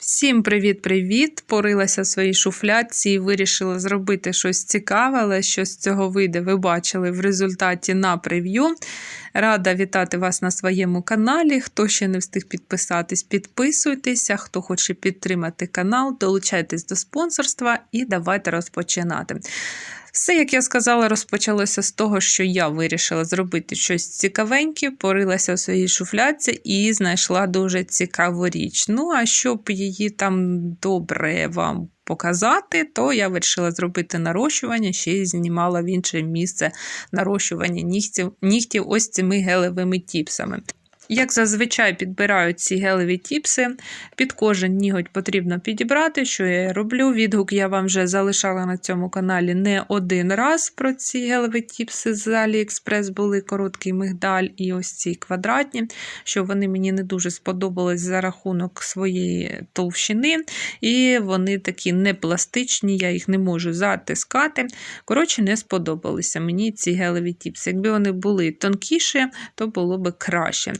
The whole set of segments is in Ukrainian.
Всім привіт-привіт! Порилася в своїй шуфляці і вирішила зробити щось цікаве, але що з цього вийде, ви бачили в результаті на прев'ю. Рада вітати вас на своєму каналі. Хто ще не встиг підписатись, підписуйтеся. Хто хоче підтримати канал, долучайтесь до спонсорства і давайте розпочинати. Все, як я сказала, розпочалося з того, що я вирішила зробити щось цікавеньке, порилася в своїй шуфляці і знайшла дуже цікаву річ. Ну, а щоб її там добре вам показати, то я вирішила зробити нарощування, ще й знімала в інше місце нарощування нігтів, нігтів ось цими гелевими тіпсами. Як зазвичай підбираю ці гелеві тіпси, під кожен ніготь потрібно підібрати, що я роблю. Відгук я вам вже залишала на цьому каналі не один раз про ці гелеві тіпси з Aliexpress були короткий мигдаль і ось ці квадратні, що вони мені не дуже сподобались за рахунок своєї товщини. І вони такі не пластичні, я їх не можу затискати. Коротше, не сподобалися мені ці гелеві тіпси. Якби вони були тонкіші, то було б краще.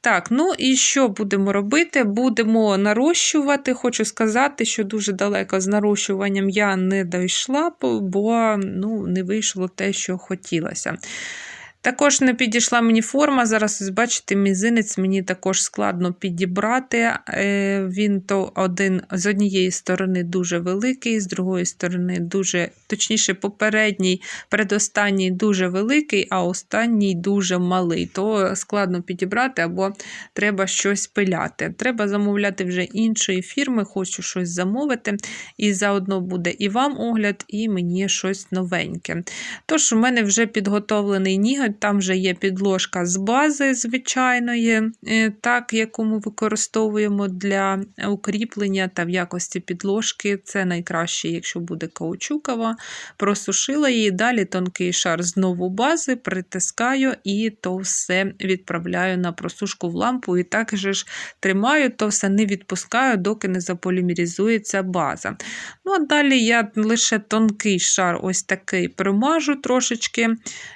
Так, ну і що будемо робити? Будемо нарощувати. Хочу сказати, що дуже далеко з нарощуванням я не дійшла, бо ну, не вийшло те, що хотілося. Також не підійшла мені форма. Зараз, ось бачите, мізинець мені також складно підібрати. Е, він то один з однієї сторони дуже великий, з другої сторони, дуже, точніше, попередній, передостанній дуже великий, а останній дуже малий. То складно підібрати або треба щось пиляти. Треба замовляти вже іншої фірми, хочу щось замовити. І заодно буде і вам огляд, і мені щось новеньке. Тож, у мене вже підготовлений ніготь там вже є підложка з бази звичайної, е, так, яку ми використовуємо для укріплення та в якості підложки. Це найкраще, якщо буде каучукова. Просушила її, далі тонкий шар знову бази, притискаю і то все відправляю на просушку в лампу. І так же ж тримаю, то все не відпускаю, доки не заполімеризується база. Ну, а далі я лише тонкий шар, ось такий промажу трошечки,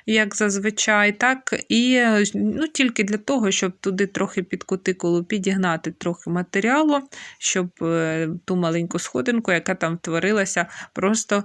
як зазвичай чай, так, і ну, тільки для того, щоб туди трохи під кутикулу підігнати трохи матеріалу, щоб е, ту маленьку сходинку, яка там творилася, просто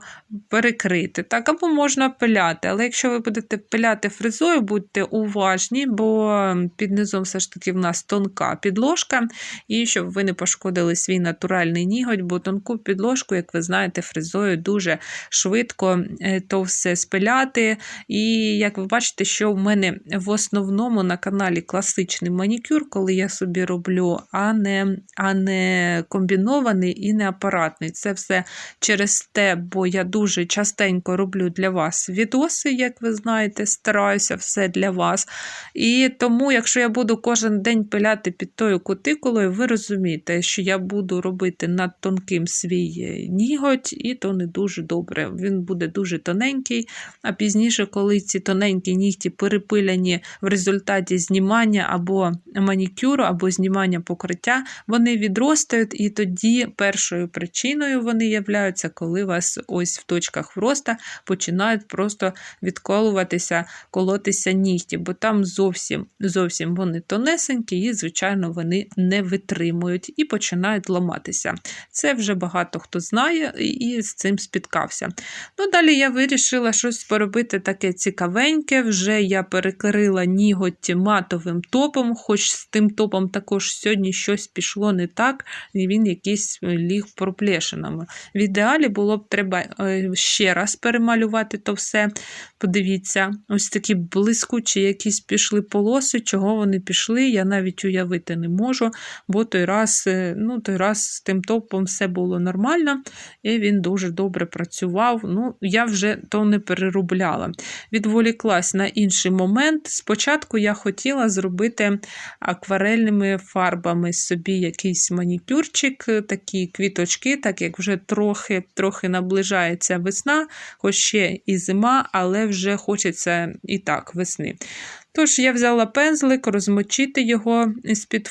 перекрити. Так, Або можна пиляти. Але якщо ви будете пиляти фрезою, будьте уважні, бо під низом все ж таки в нас тонка підложка, і щоб ви не пошкодили свій натуральний ніготь, бо тонку підложку, як ви знаєте, фрезою дуже швидко е, то все спиляти. І як ви бачите, що в мене в основному на каналі класичний манікюр, коли я собі роблю, а не а не комбінований і не апаратний. Це все через те, бо я дуже частенько роблю для вас відоси, як ви знаєте, стараюся все для вас. І тому, якщо я буду кожен день пиляти під тою кутикулою, ви розумієте, що я буду робити над тонким свій ніготь, і то не дуже добре. Він буде дуже тоненький, а пізніше, коли ці тоненькі нігті нігті перепиляні в результаті знімання або манікюру, або знімання покриття, вони відростають, і тоді першою причиною вони являються, коли вас ось в точках вроста починають просто відколуватися, колотися нігті, бо там зовсім зовсім вони тонесенькі, і, звичайно, вони не витримують і починають ламатися. Це вже багато хто знає і з цим спіткався. Ну, Далі я вирішила щось поробити таке цікавеньке. вже я перекрила ніготь матовим топом, хоч з тим топом також сьогодні щось пішло не так, і він якийсь е, ліг проплешинами. В ідеалі було б треба е, ще раз перемалювати то все. Подивіться, ось такі блискучі якісь пішли полоси, чого вони пішли, я навіть уявити не можу, бо той раз е, ну, той раз з тим топом все було нормально, і він дуже добре працював. Ну, Я вже то не переробляла. Відволіклась на інший момент. Спочатку я хотіла зробити акварельними фарбами собі якийсь манікюрчик, такі квіточки, так як вже трохи трохи наближається весна, хоч ще і зима, але вже хочеться і так весни. Тож я взяла пензлик, розмочити його з-під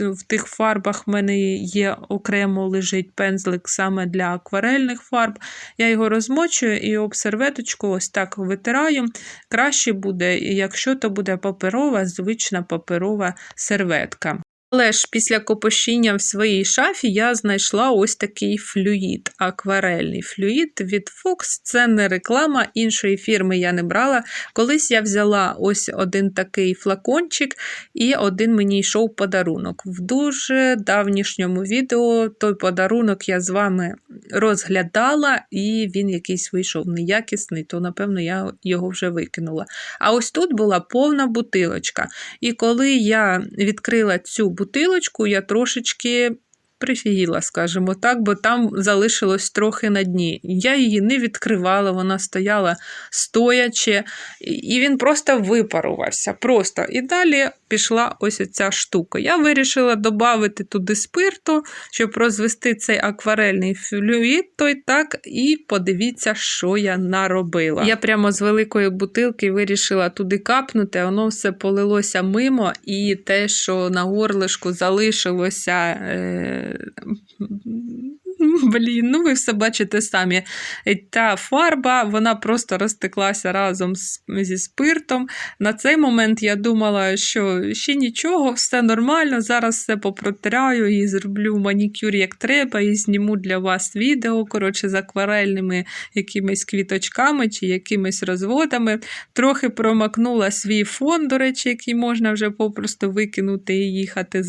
в тих фарбах. В мене є окремо лежить пензлик саме для акварельних фарб. Я його розмочую і об серветочку ось так витираю. Краще буде, якщо то буде паперова, звична паперова серветка. Але ж після копошіння в своїй шафі я знайшла ось такий флюїд, акварельний флюїд від Fox. Це не реклама, іншої фірми я не брала. Колись я взяла ось один такий флакончик, і один мені йшов подарунок. В дуже давнішньому відео той подарунок я з вами розглядала, і він якийсь вийшов неякісний, то, напевно, я його вже викинула. А ось тут була повна бутилочка. І коли я відкрила цю бутилочку, я трошечки. Прифігіла, скажімо так, бо там залишилось трохи на дні. Я її не відкривала, вона стояла стоячи, і він просто випарувався. Просто. І далі пішла ось ця штука. Я вирішила додати туди спирту, щоб розвести цей акварельний флюїд, той так, і подивіться, що я наробила. Я прямо з великої бутилки вирішила туди капнути, воно все полилося мимо, і те, що на горлишку залишилося. Е Блін, ну ви все бачите самі. Та фарба вона просто розтеклася разом зі спиртом. На цей момент я думала, що ще нічого, все нормально. Зараз все попротираю і зроблю манікюр як треба, і зніму для вас відео коротше, з акварельними якимись квіточками чи якимись розводами. Трохи промакнула свій фон, до речі, який можна вже попросту викинути і їхати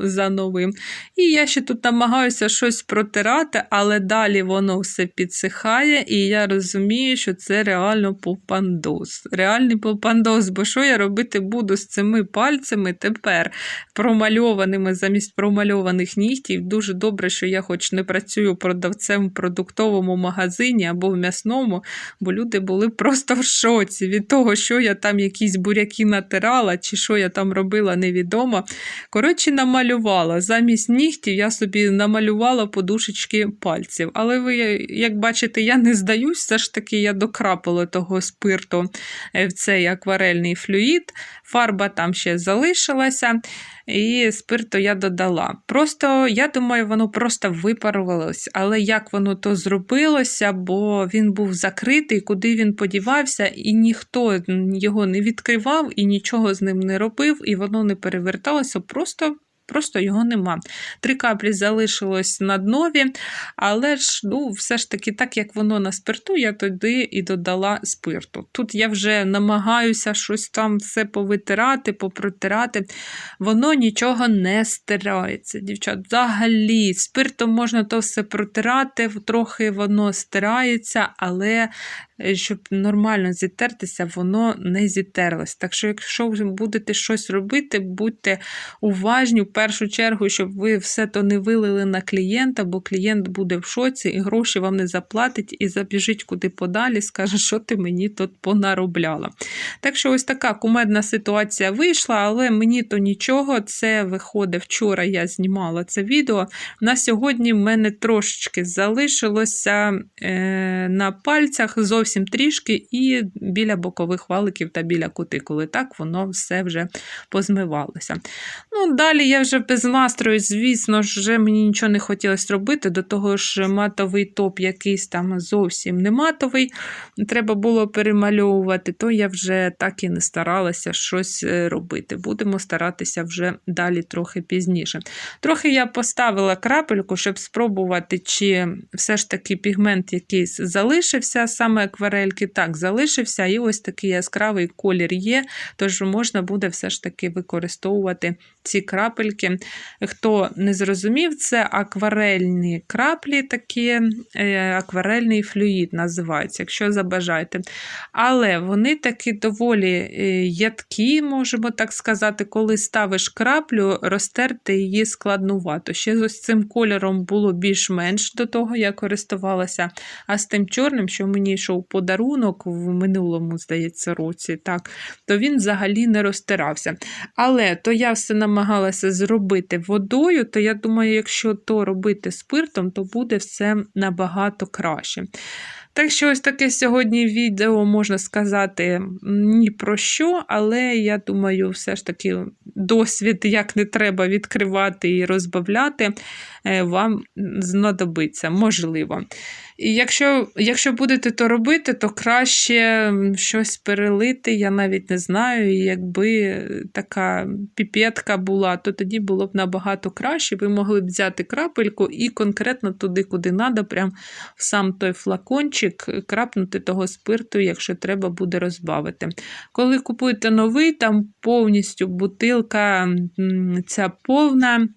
за новим. І я ще тут намагаюся щось протирати, але далі воно все підсихає, і я розумію, що це реально попандос. Реальний попандос, бо що я робити буду з цими пальцями тепер промальованими замість промальованих нігтів. Дуже добре, що я хоч не працюю продавцем в продуктовому магазині або в м'ясному, бо люди були просто в шоці від того, що я там якісь буряки натирала, чи що я там робила, невідомо. Коротше, намалювала. Замість нігтів я собі намалювала подушечки пальців. Але ви, як бачите, я не здаюсь, все ж таки я докрапала того спирту е, в цей акварельний флюїд. Фарба там ще залишилася, і спирту я додала. Просто, я думаю, воно просто випарувалось. Але як воно то зробилося, бо він був закритий, куди він подівався, і ніхто його не відкривав і нічого з ним не робив, і воно не переверталося, просто просто його нема. Три каплі залишилось на днові, але ж ну, все ж таки, так як воно на спирту, я туди і додала спирту. Тут я вже намагаюся щось там все повитирати, попротирати. Воно нічого не стирається, дівчат. Взагалі, спиртом можна то все протирати, трохи воно стирається, але щоб нормально зітертися, воно не зітерлось. Так що, якщо ви будете щось робити, будьте уважні в першу чергу, щоб ви все то не вилили на клієнта, бо клієнт буде в шоці і гроші вам не заплатить, і забіжить куди подалі, скаже, що ти мені тут понаробляла. Так що, ось така кумедна ситуація вийшла, але мені то нічого. Це виходить вчора, я знімала це відео. На сьогодні в мене трошечки залишилося е, на пальцях. Зовсім трішки, і біля бокових валиків та біля кутикули. Так воно все вже позмивалося. Ну, Далі я вже без настрою, звісно вже мені нічого не хотілося робити. До того ж, матовий топ якийсь там зовсім не матовий. Треба було перемальовувати, то я вже так і не старалася щось е, робити. Будемо старатися вже далі трохи пізніше. Трохи я поставила крапельку, щоб спробувати, чи все ж таки пігмент якийсь залишився, саме акварельки так залишився, і ось такий яскравий колір є, тож можна буде все ж таки використовувати ці крапельки. Хто не зрозумів, це акварельні краплі, такі, е, акварельний флюїд називається, якщо забажаєте. Але вони такі доволі е, ядкі, можемо так сказати, коли ставиш краплю, розтерти її складнувато. Ще з ось цим кольором було більш-менш до того, я користувалася, а з тим чорним, що мені йшов подарунок в минулому, здається, році, так, то він взагалі не розтирався. Але то я все намагалася зробити водою, то я думаю, якщо то робити спиртом, то буде все набагато краще. Так що ось таке сьогодні відео можна сказати ні про що, але я думаю, все ж таки досвід, як не треба відкривати і розбавляти, е, вам знадобиться, можливо. І якщо, якщо будете то робити, то краще щось перелити, я навіть не знаю. І якби така піпетка була, то тоді було б набагато краще. Ви могли б взяти крапельку і конкретно туди, куди треба, прям в сам той флакончик крапнути того спирту, якщо треба буде розбавити. Коли купуєте новий, там повністю бутилка ця повна.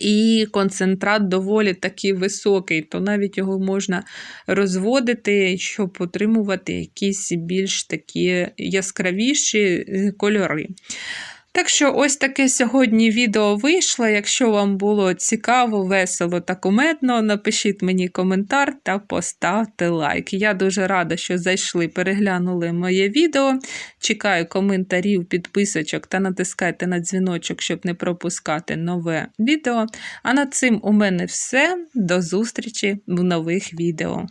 І концентрат доволі такий високий, то навіть його можна розводити, щоб отримувати якісь більш такі яскравіші е, кольори. Так що, ось таке сьогодні відео вийшло. Якщо вам було цікаво, весело та кумедно, напишіть мені коментар та поставте лайк. Я дуже рада, що зайшли, переглянули моє відео. Чекаю коментарів, підписочок та натискайте на дзвіночок, щоб не пропускати нове відео. А на цим у мене все. До зустрічі в нових відео.